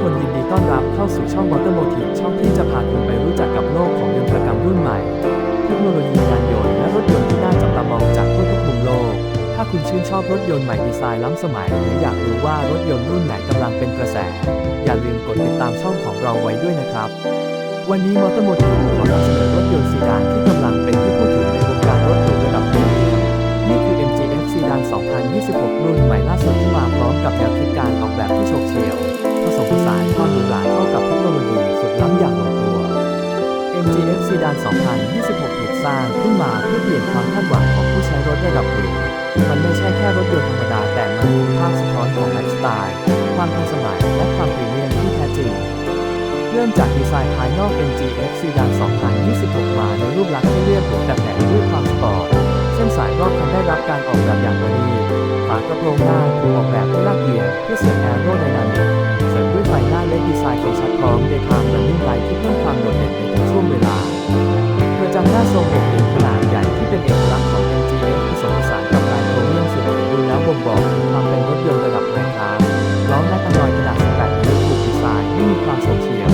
ยินดีต้อนรับเข้าสู่ช่อง Automotive ช่องที่จะพาคุณไปรู้จักกับโลกของยนตรกรรมรุ่นใหม่ เทคโนโลยียานยนต์และรถยนต์ที่น่าจับตามองจากทั่วทุกมุมโลก ถ้าคุณชื่นชอบรถยนต์ใหม่ดีไซน์ล้ำสมัย หรืออยากรู้ว่ารถยนต์รุ่นไหนกำลังเป็นกระแส อย่าลืมกดติดตามช่องของเราไว้ด้วยนะครับ วันนี้มอเตอร์โมทีฟขอนำเสนอรถยนต์ซีดานที่กำลังเป็นที่พูดถึง ซีดาน 2026 ถูกสร้างขึ้นมาเพื่อเปลี่ยนความคาดหวังของผู้ใช้รถระดับหรูมันไม่ใช่แค่รถยนต์ธรรมดา แต่มันคือภาพสะท้อนของไลฟ์สไตล์ ความทันสมัย และความพรีเมียมที่แท้จริง เริ่มจากดีไซน์ภายนอก MGF ซีดาน 2026 มาในรูปลักษณ์ที่เรียบหรูแต่แฝงด้วยความสปอร์ต เส้นสายรอบคันได้รับการออกแบบอย่างประณีตฝากระโปรงหน้าถูกออกแบบให้ลาดเอียงเพื่อเสริมแอโรไดนามิก เสริมด้วยหน้าเล็กดีไซน์คมชัดพร้อมเดย์ไทม์และนิ่งไลท์ที่เพิ่มความโดดเด่นในทุกช่วงเวลากระจังหน้าทรงหกเหลี่ยมขนาดใหญ่ที่เป็นเอกลักษณ์ของ MGF ผสมผสานกับลายโครเมียมสุดดูแล้วบ่งบอกถึงความเป็นรถยนต์ระดับไฮคลาสล้อแม็กอะลอยขนาด18นิ้วถูกดีไซน์ให้มีความโฉบเฉี่ยว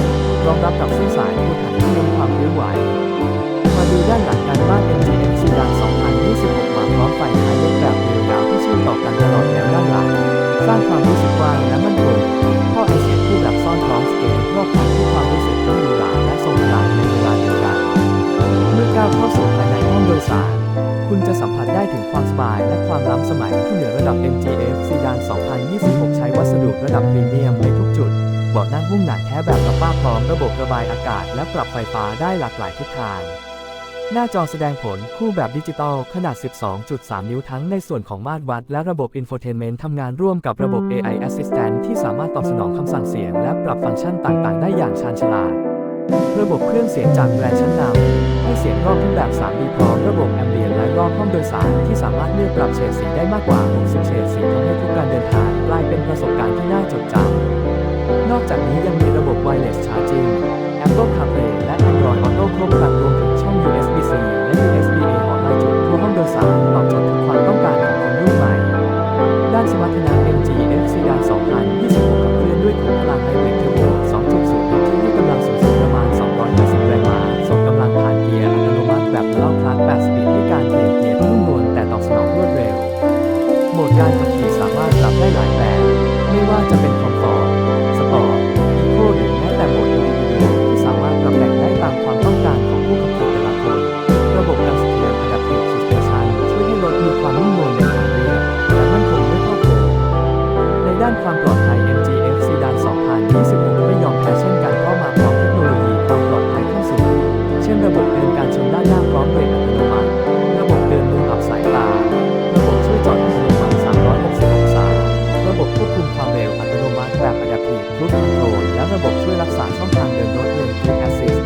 รองรับกับเส้นสายผู้ถันที่เน้นความริ้วไหวมาดูด้านหลังกันบ้าน MGF ซีดาน2026มาพร้อมไฟท้ายเล็กแบบเรียวยาวที่เชื่อมต่อกันตลอดแนวด้านหลังสร้างความรู้สึกกว้างและ ล้ำสมัยที่เหนือระดับ MGF ซีดาน 2026 ใช้วัสดุระดับพรีเมียมในทุกจุด เบาะนั่งหุ้มหนังแท้แบบกับป้าพร้อมระบบระบายอากาศ และปรับไฟฟ้าได้หลากหลายทิศทาง หน้าจอแสดงผลคู่แบบดิจิตอลขนาด 12.3 นิ้วทั้งในส่วนของมาตรวัด และระบบอินโฟเทนเมนต์ทำงานร่วมกับระบบ AI Assistant ที่สามารถตอบสนองคำสั่งเสียง และปรับฟังก์ชันต่างๆ ได้อย่างชาญฉลาด ระบบเครื่องเสียงจากแบรนด์ชั้นนำให้เสียงรอบทุกแบบ 3D พร้อมระบบแอมเบียนและรอบห้องโดยสารที่สามารถเลือกปรับเฉดสีได้มากกว่า 60 เฉดสีทำให้ทุกการเดินทางกลายเป็นประสบการณ์ที่น่าจดจำนอกจากนี้ยัง ความปลอดภัย MGF Sedan 2026 ไม่ยอมแพ้เช่นกันเพรามาพร้อมเทคโนโลยีความปลอดภัยขั้นสูงเช่นระบบเตือนการชนด้านหน้าพร้อมเบรกอัตโนมัติ ระบบเตือนมุมอับสายตา ระบบช่วยจอดอัตโนมัติ 360 องศา ระบบควบคุมความเร็วอัตโนมัติแบบ Adaptive Cruise Control และระบบช่วยรักษาช่องทางเดินรถ Lane Keep Assist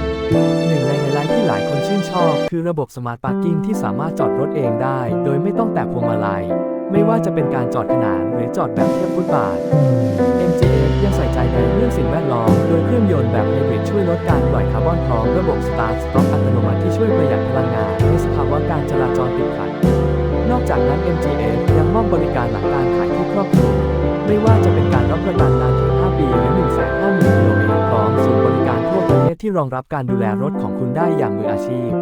หนึ่งในไฮไลท์ที่หลายคนชื่นชอบ คือระบบ Smart Parking ที่สามารถจอดรถเองได้ โดยไม่ต้องแตะพวงมาลัย ไม่ว่าจะเป็นการจอดขนานหรือจอดแบบเทียบฟุตบาท MGF ยังใส่ใจในเรื่องสิ่งแวดล้อม โดยเครื่องยนต์แบบไฮบริดช่วยลดการปล่อยคาร์บอนพร้อมระบบ Start Stop อัตโนมัติที่ช่วยประหยัดพลังงานในสภาวะการจราจรติดขัด นอกจากนั้น MGF ยังมอบบริการหลังการขายที่ครอบคลุมไม่ว่าจะเป็นการรับประกันนานถึง 5 ปีหรือ 150,000กิโลเมตรพร้อมศูนย์บริการทั่วประเทศที่รองรับการดูแลรถของคุณได้อย่างมืออาชีพ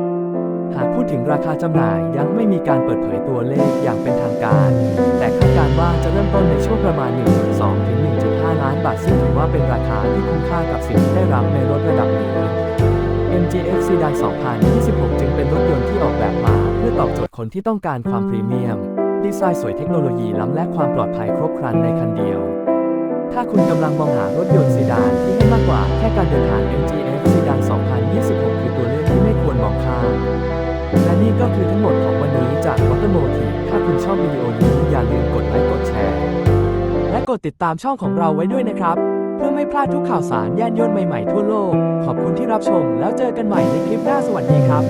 หากพูดถึงราคาจำหน่ายยังไม่มีการเปิดเผยตัวเลขอย่างเป็นทาง การ แต่คาดการว่าจะเริ่มต้นในช่วงประมาณ 1.2 ถึง 1.5 ล้านบาท ซึ่งถือว่าเป็นราคาที่คุ้มค่ากับสิ่งที่ได้รับในรถระดับนี้ MGF Sedan 2026 จึงเป็นรถยนต์ที่ออกแบบมาเพื่อตอบโจทย์คนที่ต้องการความพรีเมียม ดีไซน์สวยเทคโนโลยีล้ำและความปลอดภัยครบครันในคันเดียว ถ้าคุณกำลังมองหารถยนต์ซีดานที่ให้มากกว่าแค่การเดินทาง MGF Sedan 2026 คือตัวเลือกที่ไม่ควรมองข้ามและนี่ก็คือทั้งหมด โมทีถ้าคุณชอบวิดีโอนี้อย่าลืมกดไลค์กดแชร์ และกดติดตามช่องของเราไว้ด้วยนะครับ เพื่อไม่พลาดทุกข่าวสารยานยนต์ใหม่ๆทั่วโลก ขอบคุณที่รับชมแล้วเจอกันใหม่ในคลิปหน้าสวัสดีครับ